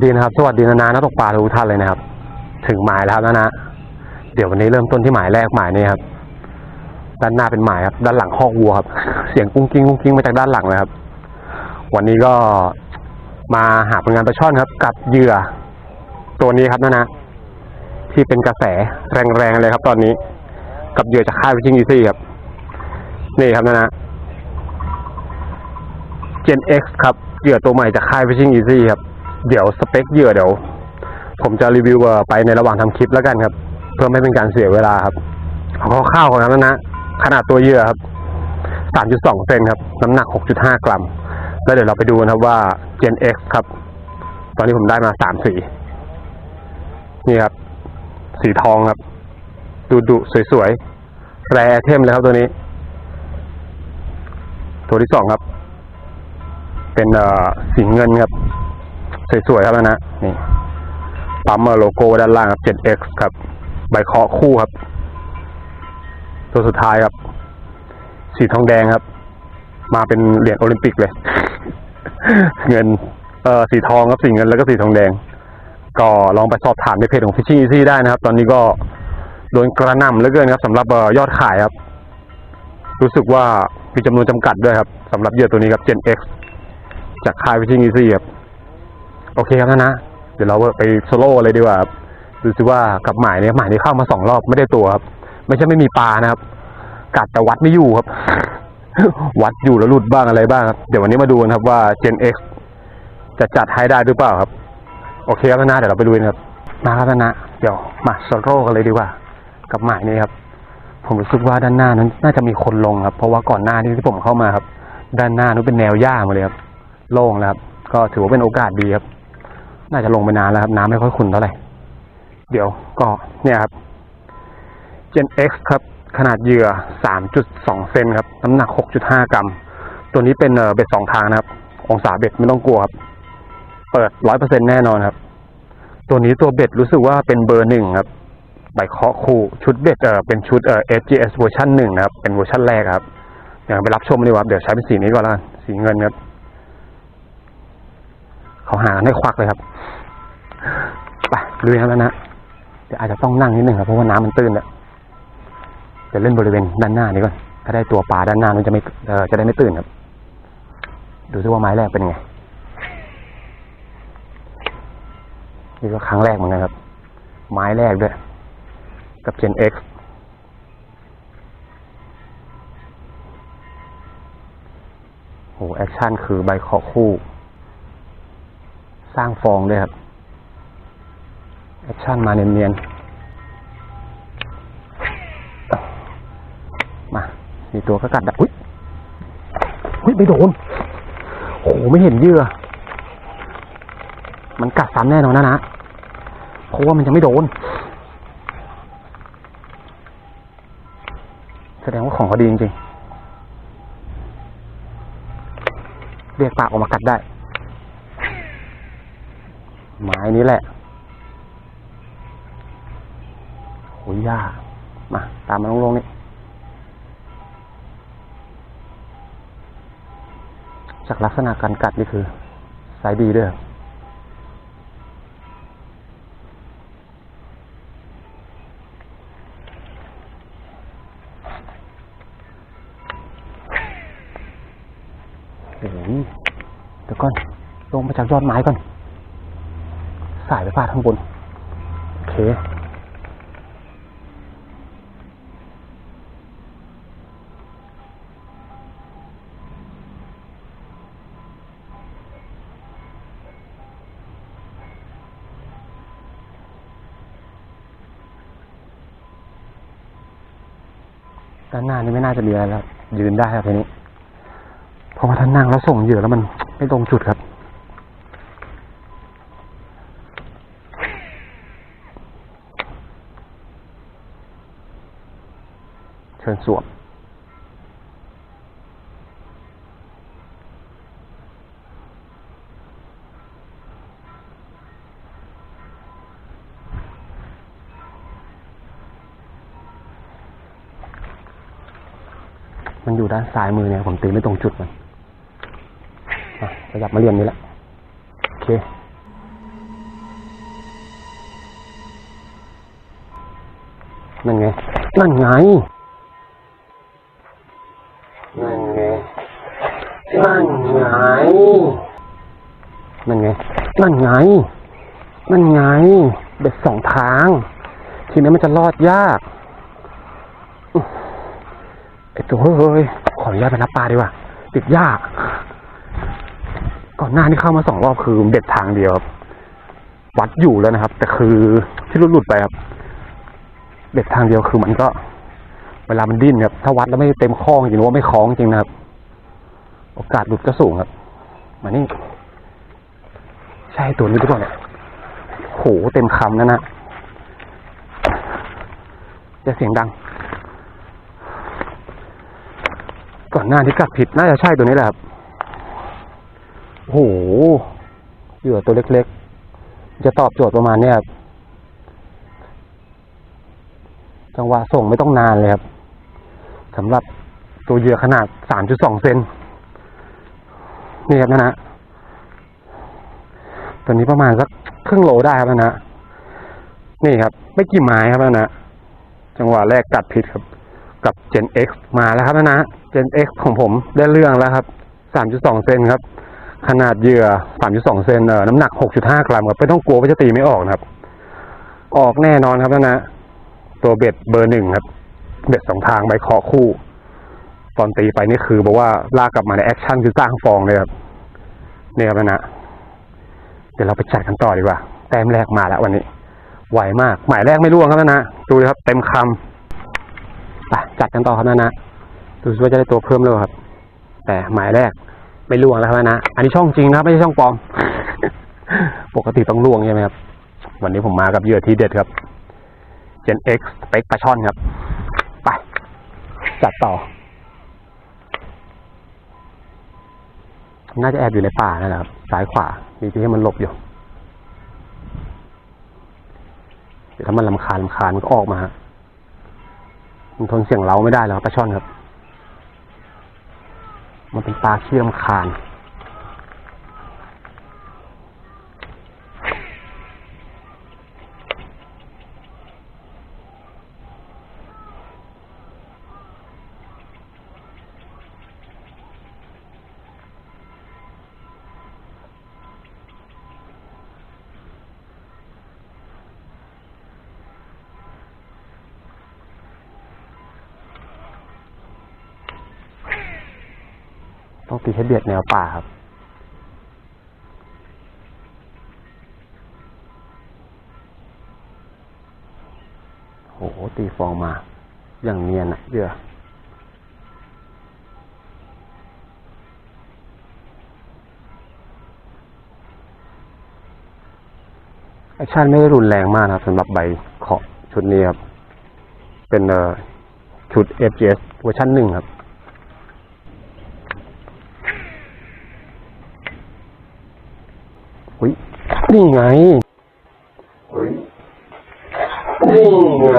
สวัสดีนะครับ สวัสดีนานานักตกปลาทุกท่านเลยนะครับ ถึงหมายแล้วครับนานาเดี๋ยววันนี้เริ่มต้นที่หมายแรกหมายนี้ครับด้านหน้าเป็นหมายครับ ด้านหลังคอกวัวครับ เสียงกุ้งกิ้งกุ้งกิ้งมาจากด้านหลังเลยครับ วันนี้ก็มาหาผลงานปลาช่อนครับ กับเหยื่อ ตัวนี้ครับนานาที่เป็นกระแสแรงๆเลยครับ ตอนนี้ กับเหยื่อจากค่ายวิชิงอีซี่ครับ นี่ครับนานา Gen X ครับเหยื่อตัวใหม่จากค่าย Fishing Easy ครับ เดี๋ยวสเปคเหยื่อเดี๋ยว ผมจะรีวิวไปในระหว่างทำคลิปแล้วกันครับ เพื่อไม่เป็นการเสียเวลาครับเอาคร่าวๆก่อนครับนนะขนาดตัวเหยื่อครับ 3.2 เซนครับ น้ำหนัก 6.5 กรัม แล้วเดี๋ยวเราไปดูกันครับว่า Gen X ครับ ตอนนี้ผมได้มา 3 สี นี่ครับ สีทองครับ ดูดุสวยๆ แรเทมเลยครับตัวนี้ ตัวที่สองครับ เป็นสีเงินครับ สวยๆครับนะนี่ปั๊มโลโก้ด้านล่างครับ 7X ครับ ใบเคาะคู่ครับ ตัวสุดท้ายครับ สีทองแดงครับ มาเป็นเหรียญโอลิมปิกเลย เงิน เอ่อสีทองครับสีเงินแล้วก็สีทองแดง ก็ลองไปสอบถามในเพจของ Fishing Easy ได้นะครับ ตอนนี้ก็โดนกระหน่ำเหลือเกินครับสำหรับออยอดขายครับ รู้สึกว่ามีจำนวนจำกัดด้วยครับสำหรับเหยื่อตัวนี้ครับ Gen X จากค่าย Fishing Easy ครับ อเคครับนะนะ เดี๋ยวเราไปโซโล่เลยดีกว่าครับดูสิว่ากับหมายเนี่ยหมายนี้เข้ามาสองรอบไม่ได้ตัวครับ ไม่ใช่ไม่มีปลานะครับ กัดแต่วัดไม่อยู่ครับ วัดอยู่แล้วหลุดบ้างอะไรบ้างครับ เดี๋ยววันนี้มาดูกันครับว่า Gen X จะจัดให้ได้หรือเปล่าครับ โอเคครับนะเดี๋ยวเราไปดูกันครับมาครับนะเดี๋ยวมาโซโล่กันเลยดีกว่า กับหมายนี้ครับ ผมรู้สึกว่าด้านหน้านั้นน่าจะมีคนลงครับ เพราะว่าก่อนหน้าที่ที่ผมเข้ามาครับ ด้านหน้านั้นเป็นแนวหญ้าหมาเลยครับ โล่งแล้วครับ ก็ถือว่าเป็นโอกาสดีครับ น่าจะลงไปนานแล้วครับ น้ำไม่ค่อยขุ่นเท่าไหร่ เดี๋ยวก็เนี่ยครับ Gen X ครับ ขนาดเหยื่อ 3.2 เซนครับ น้ำหนัก 6.5 กรัม ตัวนี้เป็นเบ็ดสองทางนะครับ องศาเบ็ดไม่ต้องกลัวครับ เปิด 100%แน่นอนครับ ตัวนี้ตัวเบ็ดรู้สึกว่าเป็นเบอร์หนึ่งครับใบเคาะคู่ชุดเบ็ดเออเป็นชุดเออ SGS เวอร์ชันหนึ่งนะครับ เป็นเวอร์ชันแรกครับ เดี๋ยวไปรับชมดีกว่าเดี๋ยวใช้เป็นสีนี้ก่อนละกันสีเงินครับ เขาหาให้ควักเลยครับ ไปลุยกันแล้วนะเดี๋ยวอาจจะต้องนั่งนิดนึงครับเพราะว่าน้ำมันตื้นเดี๋ยวเล่นบริเวณด้านหน้านี้ก่อนถ้าได้ตัวปลาด้านหน้ามันจะไม่เออจะได้ไม่ตื่นครับ ดูซิว่าไม้แรกเป็นไงนี่ก็ครั้งแรกเหมือนกันครับ ไม้แรกด้วย กับ Gen X โหแอคชั่นคือใบเคาะคู่ สร้างฟองด้วยครับ แอคชั่นมาเนียนๆ มามีตัวก็กัดดับอุ้ยอุ้ยไม่โดน โอ้โห ไม่เห็นเยื่อ มันกัดซ้ำแน่นอนนะนะ เพราะว่ามันจะไม่โดน แสดงว่าของเขาดีจริงๆ เรียกปากออกมากัดได้ ไม้นี้แหละโหยากมา ตามมาลงๆนี่จากลักษณะการกัดนี่คือไซส์ดีด้วยบโอ้โหเดี๋ยวก่อน ลงมาจากยอดไม้ก่อน สายไปฟาดข้างบน โอเคานี่ไม่น่าจะมีอะไรแล้วยืนได้ครับทีนี้เพราะว่าท่านั่งแล้วส่งเหยื่อแล้วมันไม่ตรงจุดครับ เชิญสวม สายมือเนี่ยผมตีไม่ตรงจุดมันขยับมาเรียนนี้ละโอเคนั่นไง นั่นไง นั่นไง นั่นไง นั่นไง นั่นไง นั่นไง เด็ดสองทาง ทีนี้มันจะรอดยาก ไอ้ตัวเฮ้ย ออนุญาตไปรับปลาดีกว่าติดยาก ก่อนหน้านี้เข้ามาสองรอบคือเด็ดทางเดียวครับวัดอยู่แล้วนะครับ แต่คือที่หลุดหลุดๆไปครับ เด็ดทางเดียวคือมันก็ เวลามันดิ้นครับถ้าวัดแล้วไม่เต็มข้อจริงหรือว่าไม่คล้องจริงนะครับ โอกาสหลุดก็สูงครับ มานี่ ใช่ตัวนี้หรือเปล่าเนี่ยโหเต็มคำนั่นนะจะเสียงดัง ก่อนหน้าที่กัดผิดน่าจะใช่ตัวนี้แหละครับโอ้โหเหยื่อตัวเล็กๆ จะตอบโจทย์ประมาณเนี้ยครับจังหวะส่งไม่ต้องนานเลยครับสำหรับตัวเหยื่อขนาด 3.2 เซนนี่ครับนะนะตัวนี้ประมาณสักครึ่งโลได้ครับนะนะนี่ครับ ไม่กี่ไม้ครับนะนะจังหวะแรกกัดผิดครับ กับ Gen X มาแล้วครับนะนะ Gen X ของผมได้เรื่องแล้วครับ 3.2 เซนครับ ขนาดเหยื่อ 3.2 เซนเออน้ำหนัก 6.5 กรัมครับไม่ต้องกลัวว่าจะตีไม่ออกนะครับ ออกแน่นอนครับนะนะ ตัวเบ็ดเบอร์หนึ่งครับ เบ็ดสองทางใบเคาะคู่ ตอนตีไปนี่คือบอกว่าลากกลับมาในแอคชั่นคือสร้างฟองเลยครับนี่ครับนะนะ เดี๋ยวเราไปจัดกันต่อดีกว่า แต้มแรกมาแล้ววันนี้ไหวมาก หมายแรกไม่ร่วงครับนะนะ ดูเลยครับ เต็มคำ จัดกันต่อครับนะนะดูสิว่าจะได้ตัวเพิ่มเลยครับ แต่หมายแรกไม่ร่วงแล้วครับนะ อันนี้ช่องจริงนะครับไม่ใช่ช่องปลอม ปกติต้องร่วงใช่ไหมครับ วันนี้ผมมากับเหยื่อทีเด็ดครับ Gen X สเปคปลาช่อนครับ ไป จัดต่อ น่าจะแอบอยู่ในป่านะครับซ้ายขวามีที่ให้มันหลบอยู่เดี๋ยวถ้ามันลำคาญลำคาญมันก็ออกมาฮะ มันทนเสียงเราไม่ได้แล้วครับปลาช่อนครับ มันเป็นปลาเชื่อมคาน ให้เบียดแนวป่าครับ โห ตีฟองมา อย่างเนียนอะเยื่อแอคชั่นไม่ได้รุนแรงมากนะครับสำหรับใบเคาะชุดนี้ครับ เป็นชุด FGS เวอร์ชันหนึ่งครับ อุ้ยนี่ไงอุ้ยนี่ไง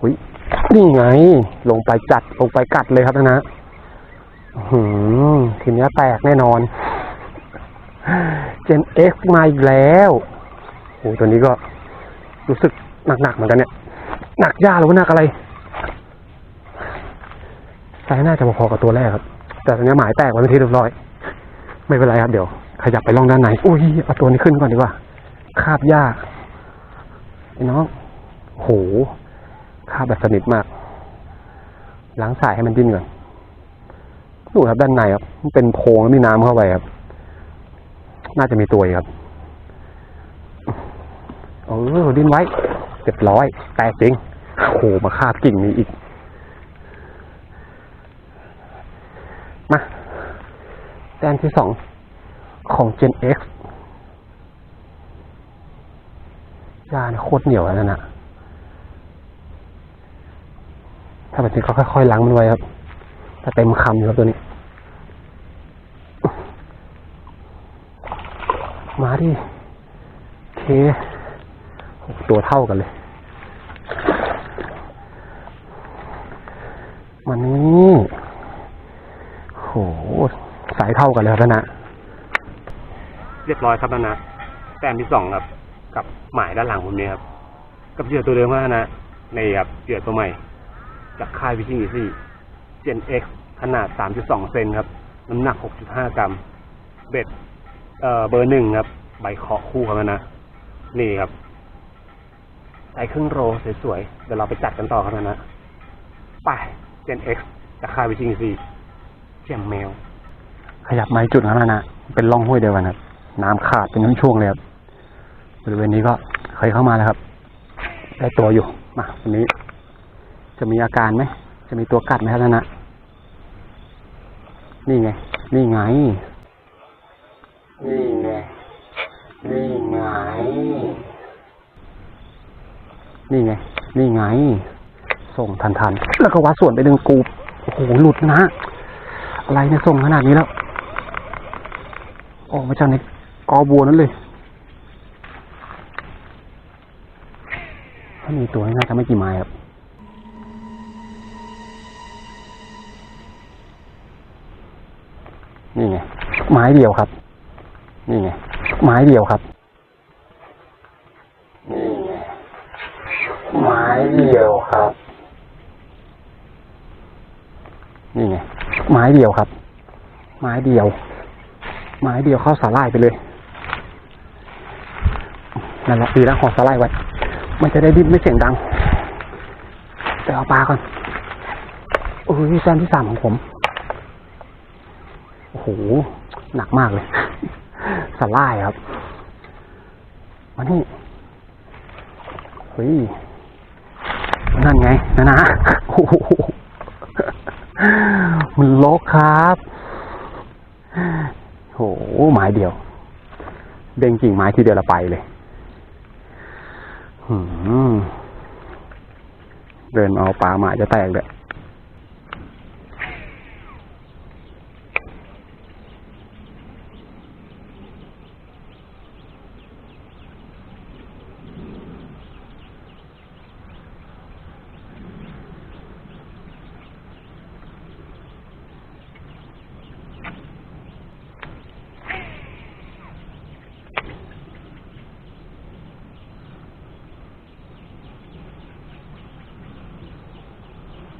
อุ้ยนี่ไง ลงไปจัดลงไปกัดเลยครับนะนะอื้อหือทีนี้แตกแน่นอน Gen X มาอีกแล้วโอ้ตัวนี้ก็รู้สึกหนักๆเหมือนกันเนี่ย หนักย่าหรือว่าหนักอะไรไซส์น่าจะพอๆกับตัวแรกครับ แต่ตอนนี้หมายแตกไว้เป็นที่เรียบร้อย ไม่เป็นไรครับเดี๋ยว ขยับไปล่องด้านในอุ้ยเอาตัวนี้ขึ้นก่อนดีกว่า คาบยากไอ้น้องโหคาบแบบสนิทมาก ล้างสายให้มันดิ้นก่อนดูครับด้านในครับมันเป็นโพรงแล้วมีน้ำเข้าไปครับ น่าจะมีตัวครับเออดิ้นไว้เรียบร้อย แต่จริงโหมาคาบกิ่งนี้อีก มาแต้มที่สอง ของ Gen X ยาเนี่ยโคตรเหนียวแล้วนั่นนะถ้าแบบนี้ก็ค่อยๆล้างมันไว้ครับถ้าเต็มคำอยู่ครับตัวนี้ มาดิเคตัวเท่ากันเลยมานี่โห สายเท่ากันเลยครับนะ เรียบร้อยครับนะแต้มที่สองครับ กับหมายด้านหลังผมเนี่ยครับ กับเหยื่อตัวเดิมครับนะในครับเหยื่อตัวใหม่ จากค่ายวิชิงอีซี่ Gen X ขนาด 3.2 เซนครับ น้ำหนัก 6.5 กรัม เบ็ดเอ่อเบอร์หนึ่งครับ ใบเคาะคู่ครับนะ นี่ครับใส่ครึ่งโรสวยๆ เดี๋ยวเราไปจัดกันต่อครับนะไป Gen X จากค่ายวิชิงอีซี่เจียมแมว ขยับไม้จุดนั้นนะ เป็นร่องห้วยเดียวกันครับ น้ำขาดเป็นช่วงๆเลยครับบริเวณนี้ก็เคยเข้ามาแล้วครับ ได้ตัวอยู่มาวันนี้ จะมีอาการไหมจะมีตัวกัดไหมครับนะนี่ไง นี่ไง นี่ไง นี่ไง นี่ไง นี่ไง ส่งทันทันแล้วก็วัดส่วนไปดึงกูโอ้โหหลุดนะ อะไรเนี่ยส่งขนาดนี้แล้วออกมาจากใน กอบัวนั้นเลยถ้ามีตัวน่าจะไม่กี่ไม้ครับนี่ไงไม้เดียวครับ นี่ไงไม้เดียวครับนี่ไงไม้เดียวครับ นี่ไงไม้เดียวครับ ไม้เดียว ไม้เดียวเข้าสาล่ายไปเลย นั่นแหละดีแล้วห่อสาลายไว้ มันจะได้ดิ้นไม่เสียงดังเดี๋ยวเอาปลาก่อนโอ้ยแซมที่สามของผม โอ้โห หนักมากเลย สไลายครับมานี่เฮ้ยนั่นไงนะนะโอ้โหมันลกครับโหไม้เดียว เด้งกิ่งไม้ที่เดียวละไปเลย เดินเอาปลาหมาจะแตกเลย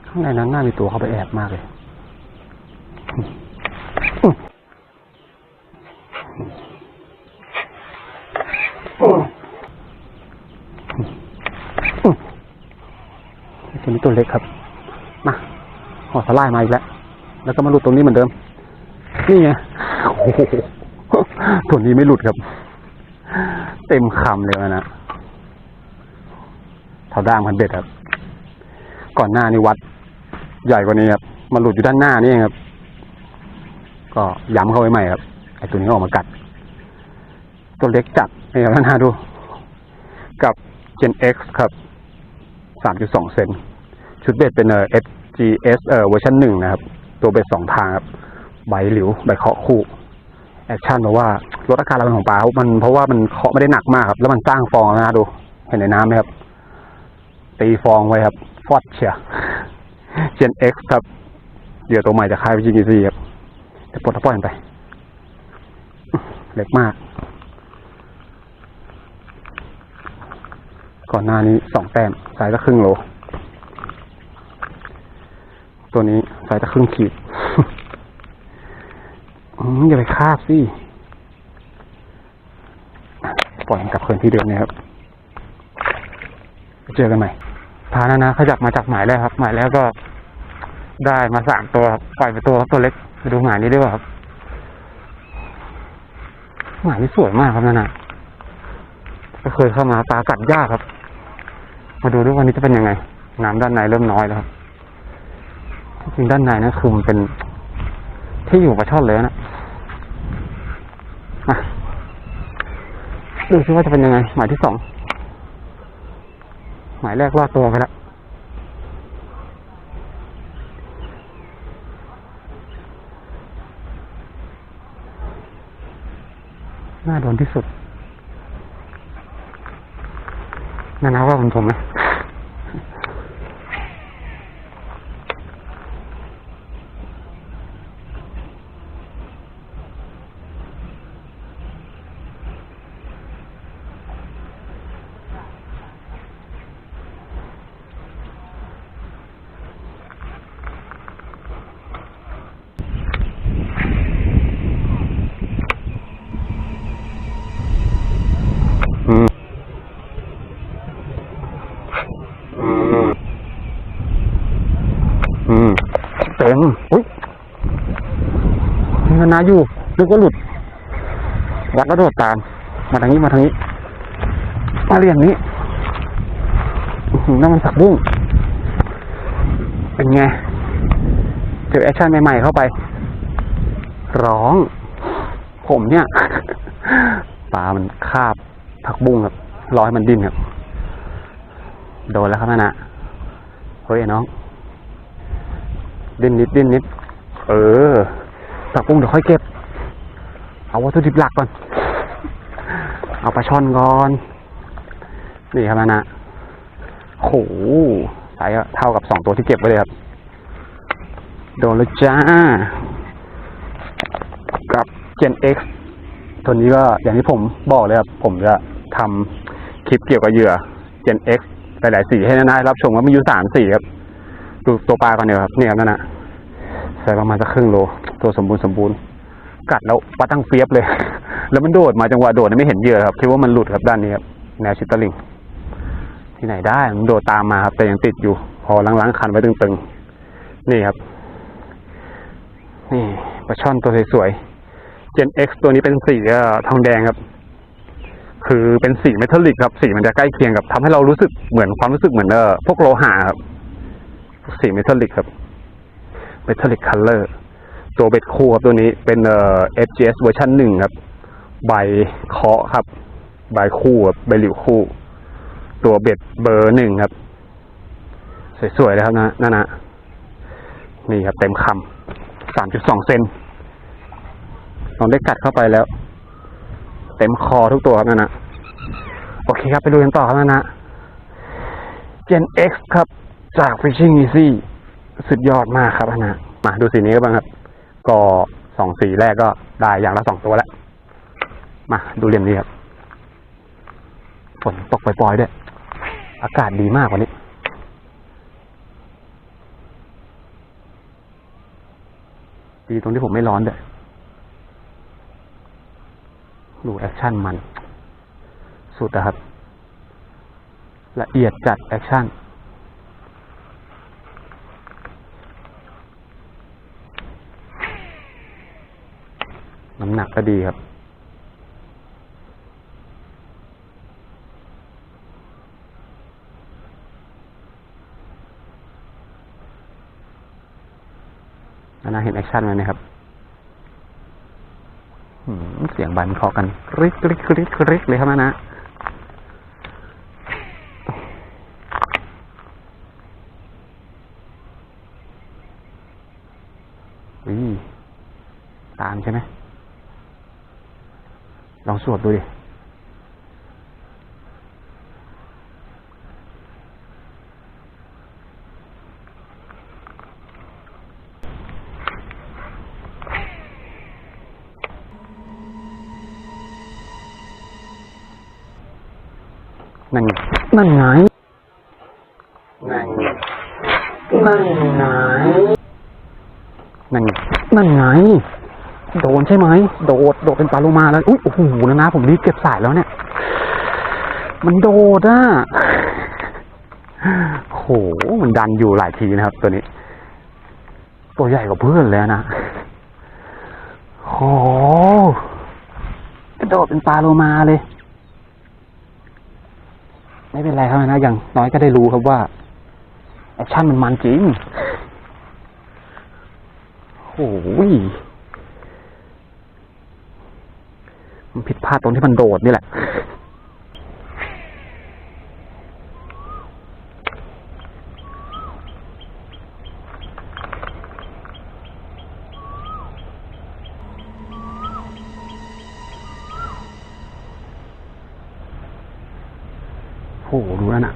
ข้างในนั้นน่ามีตัวเข้าไปแอบมากเลยตัวนี้ตัวเล็กครับ มาห่อสลายมาอีกแล้ว แล้วก็มาหลุดตรงนี้เหมือนเดิม นี่ไงโอ้โหตัวนี้ไม่หลุดครับ เต็มคำเลยนะเท่าด้ามพันเบ็ดครับ ก่อนหน้านี้วัด ใหญ่กว่านี้ครับมันหลุดอยู่ด้านหน้านี่ครับ ก็ย้ำเข้าไว้ใหม่ครับไอตัวนี้ออกมากัด ตัวเล็กจัดนี่ครับด้านหน้าดู กับ Gen X ครับ 3.2 เซนชุดเบ็ดเป็นเอ่อ SGS เอ่อเวอร์ชันหนึ่งนะครับ ตัวเบ็ดสองทางครับ ใบหลิว ใบเคาะคู่แอคชั่นเพราะว่าลดอาการระเบิดของปลามันเพราะว่ามันเคาะไม่ได้หนักมากครับ แล้วมันสร้างฟองนะดู เห็นในน้ำไหมครับ ตีฟองไว้ครับ ฟอดเชีย Gen X ครับเหยื่อตัวใหม่จากค่ายวิจิกิซีครับจะปลดทับปล่อยมันไป เล็กมาก ก่อนหน้านี้สองแต้มสายละครึ่งโล ตัวนี้สายละครึ่งขีดอย่าไปคาบสิปล่อยกลับคืนที่เดิมนะครับ เจอกันใหม่พานานะขยับมาจากหมายแรกครับ หมายแรกก็ ได้มาสามตัวครับปล่อยไปตัวตัวเล็กไปดูหมานี้ด้วยครับหมานี้สวยมากครับนานะก็เคยเข้ามาปลากัดยากครับ มาดูด้วยวันนี้จะเป็นยังไงน้ำด้านในเริ่มน้อยแล้วครับจริงด้านในนะคือมันเป็น ที่อยู่ปลาช่อนเลยนะมาดูซิว่าจะเป็นยังไง หมายที่สองหมายแรกรอดตัวไปแล้ว น่าโดนที่สุดน่นนะว่าคุณชมไหม นะอยู่นึกว่าหลุดวัดแล้วโดดตาม มาทางนี้มาทางนี้ มาเรียงนี้อื้อหือนั่นมันสักบุ้งเป็นไงเจอแอคชั่นใหม่ๆเข้าไป ร้อง ผมเนี่ยปลามันคาบผักบุ้งครับรอให้มันดิ้นครับ โดนแล้วครับนะนะเฮ้ยน้อง ดิ้นนิดดิ้นนิด เออ ผักบุ้งเดี๋ยวค่อยเก็บ เอาวัตถุดิบหลักก่อน เอาปลาช่อนก่อน นี่ครับนะนะโหไซส์เท่ากับสองตัวที่เก็บไว้เลยครับ โดนแล้วจ้า กับ Gen X ตัวนี้ก็อย่างที่ผมบอกเลยครับ ผมจะทำคลิปเกี่ยวกับเหยื่อ Gen X หลายๆสีให้นารับชมว่ามีอยู่สามสีครับ ดูตัวปลาก่อนเดียวครับ นี่ครับนั่นนะ ส่ประมาณสักครึ่งโล ตัวสมบูรณ์สมบูรณ์ กัดแล้วปลาตั้งเฟียบเลย แล้วมันโดดมาจังหวะโดดเนี่ยไม่เห็นเหยื่อครับคิดว่ามันหลุดครับด้านนี้ครับแนวชิตตลิงที่ไหนได้มันโดดตามมาครับ แต่ยังติดอยู่ พอล้างๆคันไว้ตึงๆ นี่ครับ นี่ปลาช่อนตัวสวยๆ Gen X ตัวนี้เป็นสีทองแดงครับ คือเป็นสีเมทัลลิกครับ สีมันจะใกล้เคียงกับทำให้เรารู้สึกเหมือนความรู้สึกเหมือนเออพวกโลหะครับ สีเมทัลลิกครับ เมทัลลิกคัลเลอร์ตัวเบ็ดคู่ครับตัวนี้เป็นเอ่อ FGS เวอร์ชันหนึ่งครับ ใบเคาะครับ ใบคู่ครับใบหลิวคู่ ตัวเบ็ดเบอร์หนึ่งครับ สวยๆเลยครับนะนั่นนะนี่ครับเต็มคำสามจุดสองเซนลองได้กัดเข้าไปแล้ว เต็มคอทุกตัวครับนั่นนะโอเคครับ ไปดูกันต่อครับนั่นนะ Gen X ครับจาก Fishing Easy สุดยอดมากครับนะมาดูสีนี้กันบ้างครับ ก็สองสีแรกก็ได้อย่างละสองตัวแล้ว มาดูเหลี่ยมนี้ครับฝนตกปล่อยๆด้วย อากาศดีมากวันนี้ดีตรงที่ผมไม่ร้อนด้วยดูแอคชั่นมัน สุดนะครับ ละเอียดจัดแอคชั่น น้ำ หนักก็ดีครับนานาเห็นแอคชั่นไหมครับเสียงบันเคาะกันกริ๊กกริ๊กกริ๊กกริ๊กเลยครับนานะอืมตามใช่ไหม ลองสวดดูดินั่นไงนั่นไงนั่นไงนั่นไงนั่นไงนั่นไง โดนใช่ไหมโดดโดดเป็นปลาโลมาแล้วอุ้ยโอ้โหนะนะผมรีบเก็บสายแล้วเนี่ย มันโดดอะโหมันดันอยู่หลายทีนะครับ ตัวนี้ ตัวใหญ่กว่าเพื่อนเลยนะโหกระโดดเป็นปลาโลมาเลย ไม่เป็นไรครับนะอย่างน้อยก็ได้รู้ครับว่าแอคชั่นมันมันจริงโอ้ย มันผิดพลาดตรงที่มันโดดนี่แหละ โอ้โหดูนั่นน่ะ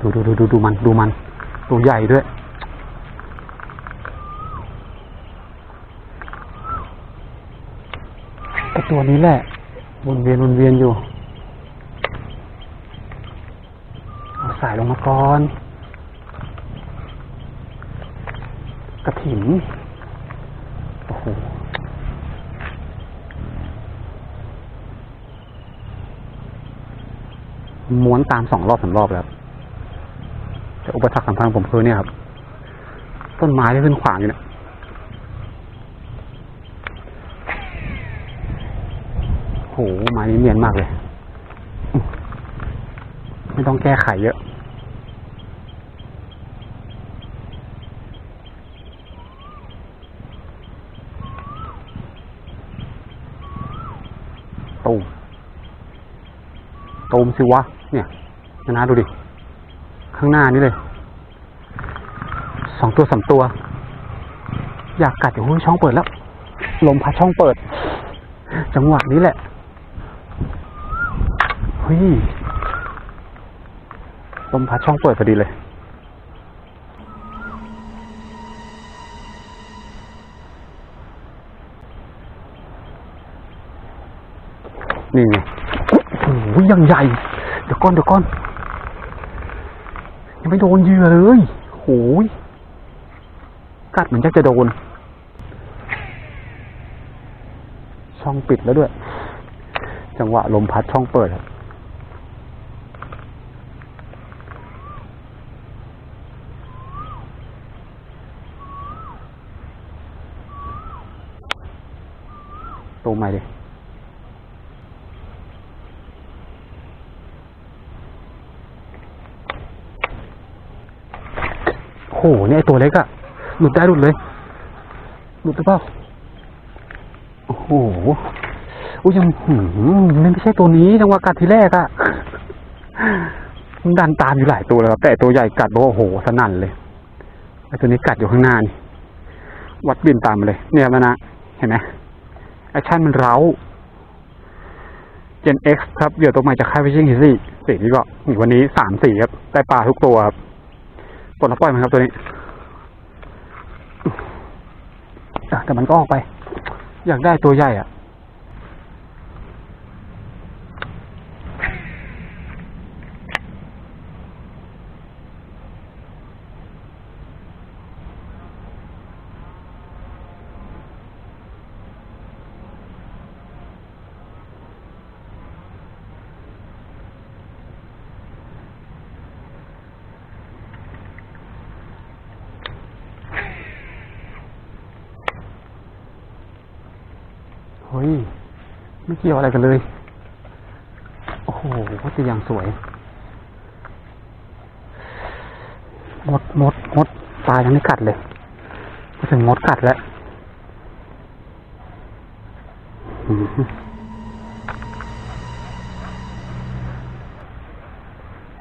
ดูดูดูดูดูมันดูมัน ตัวใหญ่ด้วย ไอ ตัวนี้แหละวนเวียนวนเวียนอยู่เอาสายลงมาก่อนกระถิ่นโอ้โหม้วนตามสองรอบสามรอบแล้วแต่อุปสรรคสำคัญของผมคือเนี่ยครับ ต้นไม้ที่ขึ้นขวางอยู่เนี่ย โหไมานี้เนียนมากเลย ไม่ต้องแก้ไขเยอะ ตูมตูมสิวะ เนี่ยนะนะดูดิ ข้างหน้านี่เลย สองตัวสามตัว อยากกัดอยู่ช่องเปิดแล้ว ลมพัดช่องเปิด จังหวะนี้แหละ เฮ้ยลมพัดช่องเปิดพอดีเลย นี่ไงโอ้โหยังใหญ่ เดี๋ยวก่อนเดี๋ยวก่อน ยังไม่โดนเหยื่อเลยโอ้ยกัดเหมือนจะจะโดน ช่องปิดแล้วด้วย จังหวะลมพัดช่องเปิดครับ ใหม่ดิโหเนี่ยตัวเล็กอะหลุดได้หลุดเลย หลุดหรือเปล่าโอ้โหอุ้ยยังหืมไม่ใช่ตัวนี้จังหวะกัดทีแรกอะมันดันตามอยู่หลายตัวแล้วครับแต่ตัวใหญ่กัดบอกว่าโอ้โหสนั่นเลยไอ้ตัวนี้กัดอยู่ข้างหน้านี่วัดบินตามมาเลย เนี่ยมันนะเห็นไหม แอคชั่นมันเร้า Gen X ครับเหยื่อตัวใหม่จากค่าย Fishing Easy สีนี้ก็วันนี้สามสีครับได้ปลาทุกตัวครับปลดแล้วปล่อยมันครับตัวนี้แต่มันก็ออกไป อยากได้ตัวใหญ่อะ เฮ้ย ไม่ เกี่ยวอะไรกันเลย โอ้โหก็จะอย่างสวยมดมดมดปลายังไม่กัดเลยมาถึงมดกัดแล้ว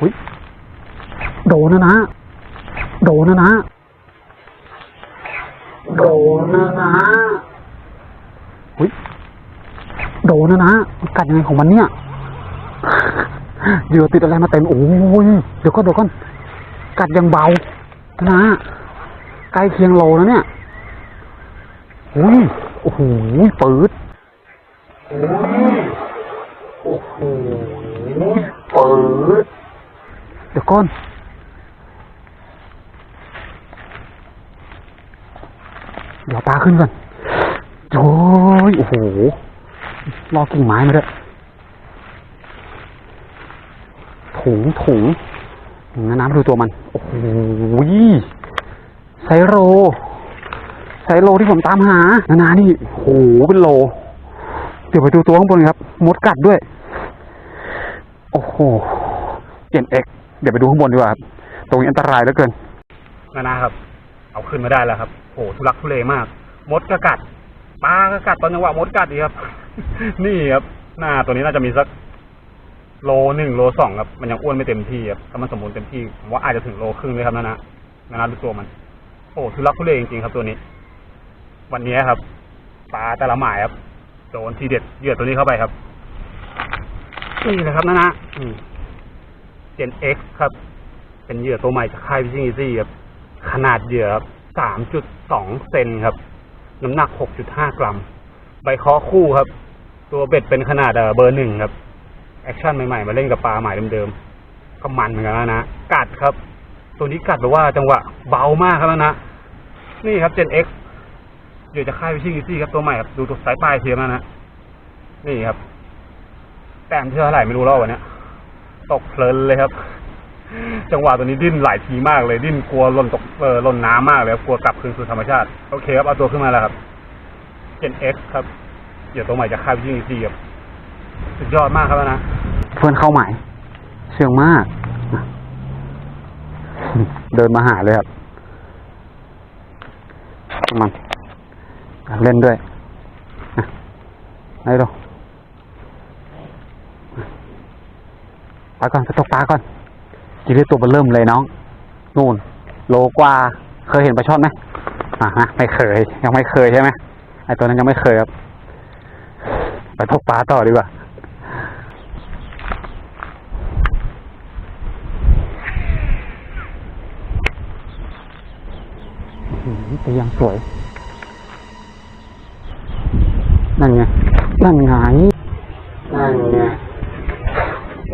อุ้ยโดนนะนะ โดนนะนะ โดนนะนะ อุ้ย โด นนะนะมันกัดยังไงของมันเนี่ยเหยื่อติดอะไรมาเต็มโอ้ยเดี๋ยวก่อนเดี๋ยวก่อนกัดยังเบานะใกล้เคียงโลนะเนี่ยอุ้ยโอ้โหปืดโอ้ยโอ้โหปืดเดี๋ยวก่อนเดี๋ยวปลาขึ้นก่อนโอ้ยโอ้โห รอกิ่งไม้มาด้วยถุงถุงน้ำน้ำดูตัวมัน โอ้โหไซโรไซโรที่ผมตามหา นานานี่โอ้โหเป็นโล เดี๋ยวไปดูตัวข้างบนครับ มดกัดด้วย โอ้โหเอ็นเอ็กเดี๋ยวไปดูข้างบนดีกว่าครับ ตรงนี้อันตรายเหลือเกิน นานาครับ เอาขึ้นมาได้แล้วครับโหทุลักทุเลมาก มดก็กัด ปลาก็กัดตอนจังหวะมดกัดอีกครับ นี่ครับ หน้าตัวนี้น่าจะมีสักโลหนึ่งโลสองครับ มันยังอ้วนไม่เต็มที่ครับถ้ามันสมบูรณ์เต็มที่ผมว่าอาจจะถึงโลครึ่งเลยครับนานานานาดูตัวมัน โอ้ทุลักทุเลจริงๆครับตัวนี้ วันนี้ครับปลาแต่ละหมายครับโดนทีเด็ดเหยื่อตัวนี้เข้าไปครับนี่นะครับนานาเจน X ครับ เป็นเหยื่อตัวใหม่จากค่ายพิชิงอีซี่ครับขนาดเหยื่อสามจุดสองเซนครับ น้ำหนักหกจุดห้ากรัม ใบคอคู่ครับ ตัวเบ็ดเป็นขนาดเบอร์หนึ่งครับ แอคชั่นใหม่ๆ มาเล่นกับปลาหมายเดิมๆก็มันเหมือนกันแล้วนะ กัดครับ ตัวนี้กัดแบบว่าจังหวะเบามากครับแล้วนะ นี่ครับ Gen X เดี๋ยวจะค่ายวิชิงอีซี่ครับตัวใหม่ครับ ดูตัวสายปลายเทียมแล้วนะ นี่ครับ แต้มเท่าไหร่ไม่รู้แล้ววันเนี้ยตกเพลินเลยครับ จังหวะตัวนี้ดิ้นหลายทีมากเลย ดิ้นกลัวหล่นตกเออหล่นน้ำมากเลยครับกลัวกลับคืนสู่ธรรมชาติ โอเคครับ เอาตัวขึ้นมาแล้วครับ Gen X ครับ เดี๋ยวตัวใหม่จะค่ายวิชิงอีซี่ครับสุดยอดมากครับนะ เพื่อนเข้าใหมายเชื่องมาก เดินมาหาเลยครับมันเล่นด้วยอะไหนดูไปก่อนไปตกปลาก่อน กินได้ตัวเบอร์เริ่มเลยน้อง นู่น โลกว่า เคยเห็นปลาช่อนไหมอะฮะ ไม่เคย ยังไม่เคยใช่ไหมไอตัวนั้นยังไม่เคยครับ ไปตกปลาต่อดีกว่าหืมแต่ยังสวย นั่นไง นั่นไงนั่นไง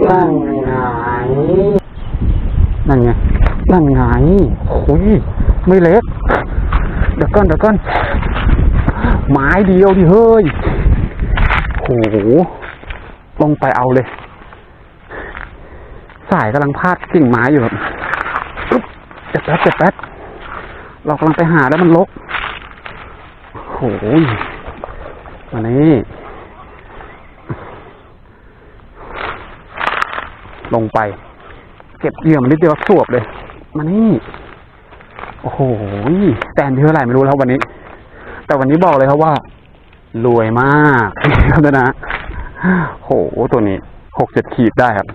นั่นไง นั่นไงนั่นไงโอ้ยไม่เล็กเดี๋ยวก่อนเดี๋ยวก่อนไม้เดียวดิเฮ้ยโหลงไปเอาเลย สายกำลังพาดกิ่งไม้อยู่แบบเจ็บแป๊บเจ็บแป๊บเรากำลังไปหาแล้วมันลกโอ้โหมานี่ลงไป เก็บเหยื่อมันนิดเดียวสวบเลย มานี่ โอ้โหแตนที่เท่าไหร่ไม่รู้แล้ววันนี้ แต่วันนี้บอกเลยครับว่า รวยมากครับนะโหตัวนี้หกเจ็ดขีดได้ครับ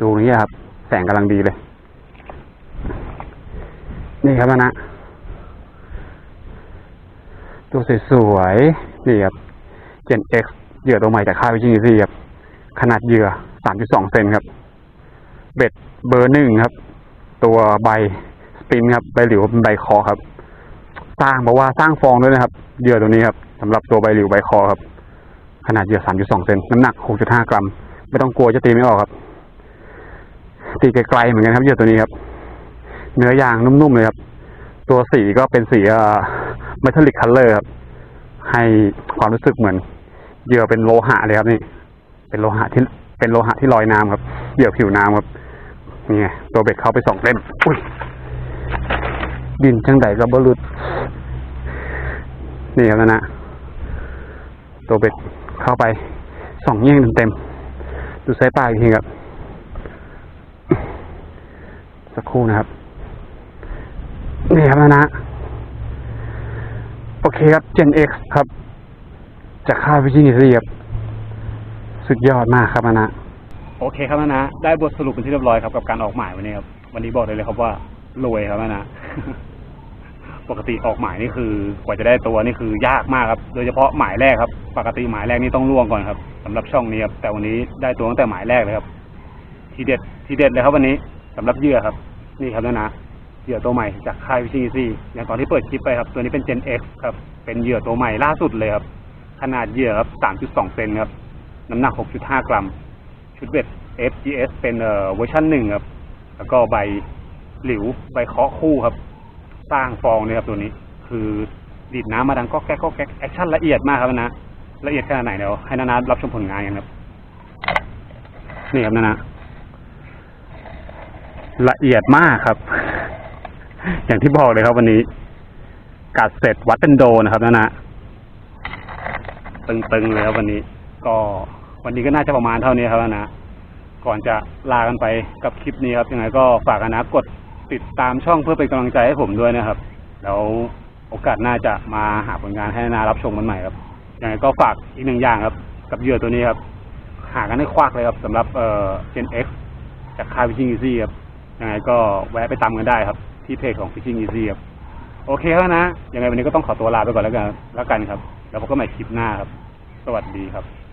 ดูนี่ครับ แสงกำลังดีเลย นี่ครับนะตัวสวยๆนี่ครับ Gen X เหยื่อตัวใหม่จากค่ายวิจิงซีครับ ขนาดเหยื่อ3.2เซนครับ เบ็ดเบอร์หนึ่งครับ ตัวใบสปินครับใบหลิวเป็นใบคอครับ สร้างบอกว่าสร้างฟองด้วยนะครับเหยื่อตัวนี้ครับสำหรับตัวใบหลิวใบคอครับ ขนาดเหยื่อ3.2เซนน้ำหนัก6.5กรัม ไม่ต้องกลัวจะตีไม่ออกครับ ตีไกลๆเหมือนกันครับเหยื่อตัวนี้ครับ เนื้อยางนุ่มๆเลยครับ ตัวสีก็เป็นสีเอ่อ metallic color ครับให้ความรู้สึกเหมือนเหยื่อเป็นโลหะเลยครับนี่ เป็นโลหะที่เป็นโลหะที่ลอยน้ำครับเหยื่อผิวน้ำครับ นี่ไงตัวเบ็ดเข้าไปสองเล่มอุ้ยดินจังไดกับบรุษนี่ครับนะนะตัวเบ็ดเข้าไปสองเยี่ยงเต็มๆดูไซส์ปลาอีกทีครับสักครู่นะครับนี่ครับนะโอเคครับ Gen X ครับ จากค่ายวิจินิซีครับสุดยอดมากครับนะ โอเคครับนะนะได้บทสรุปเป็นที่เรียบร้อยครับกับการออกหมายวันนี้ครับวันนี้บอกเลยเลยครับว่ารวยครับนะปกติออกหมายนี่คือกว่าจะได้ตัวนี่คือยากมากครับ โดยเฉพาะหมายแรกครับ ปกติหมายแรกนี่ต้องล่วงก่อนครับสำหรับช่องนี้ครับแต่วันนี้ได้ตัวตั้งแต่หมายแรกเลยครับ ทีเด็ดทีเด็ดเลยครับ วันนี้สำหรับเหยื่อครับ นี่ครับนะนะเหยื่อตัวใหม่จากค่ายวิชีซีอย่างตอนที่เปิดคลิปไปครับ ตัวนี้เป็น Gen X ครับ เป็นเหยื่อตัวใหม่ล่าสุดเลยครับ ขนาดเหยื่อครับ 3.2 เซนครับ น้ำหนัก 6.5 กรัม ชุดเบ็ด FGS เป็นเวอร์ชันหนึ่งครับ แล้วก็ใบหลิวใบเคาะคู่ครับ สร้างฟองเนี่ยครับตัวนี้ คือดีดน้ำมาดังก็แก๊กก็แก๊กแอคชั่นละเอียดมากครับนะละเอียดขนาดไหนเดี๋ยวให้นานารับชมผลงานกันครับ นี่ครับนานาละเอียดมากครับ อย่างที่บอกเลยครับวันนี้ กัดเสร็จวัดเป็นโดนะครับนานาตึงๆเลยครับวันนี้ ก็ วันนี้ก็น่าจะประมาณเท่านี้ครับนะ ก่อนจะลากันไปกับคลิปนี้ครับ ยังไงก็ฝากนะกดติดตามช่องเพื่อเป็นกำลังใจให้ผมด้วยนะครับ แล้วโอกาสหน้าจะมาหาผลงานให้นารับชมกันใหม่ครับ ยังไงก็ฝากอีกหนึ่งอย่างครับ กับเหยื่อตัวนี้ครับ หากันให้ควักเลยครับสำหรับเอ่อ Gen X จากค่าย Fishing Easy ครับ ยังไงก็แวะไปตามกันได้ครับ ที่เพจของ Fishing Easy ครับ โอเคครับนะ ยังไงวันนี้ก็ต้องขอตัวลาไปก่อนแล้วกันแล้วกันครับ แล้วพบกันใหม่คลิปหน้าครับ สวัสดีครับ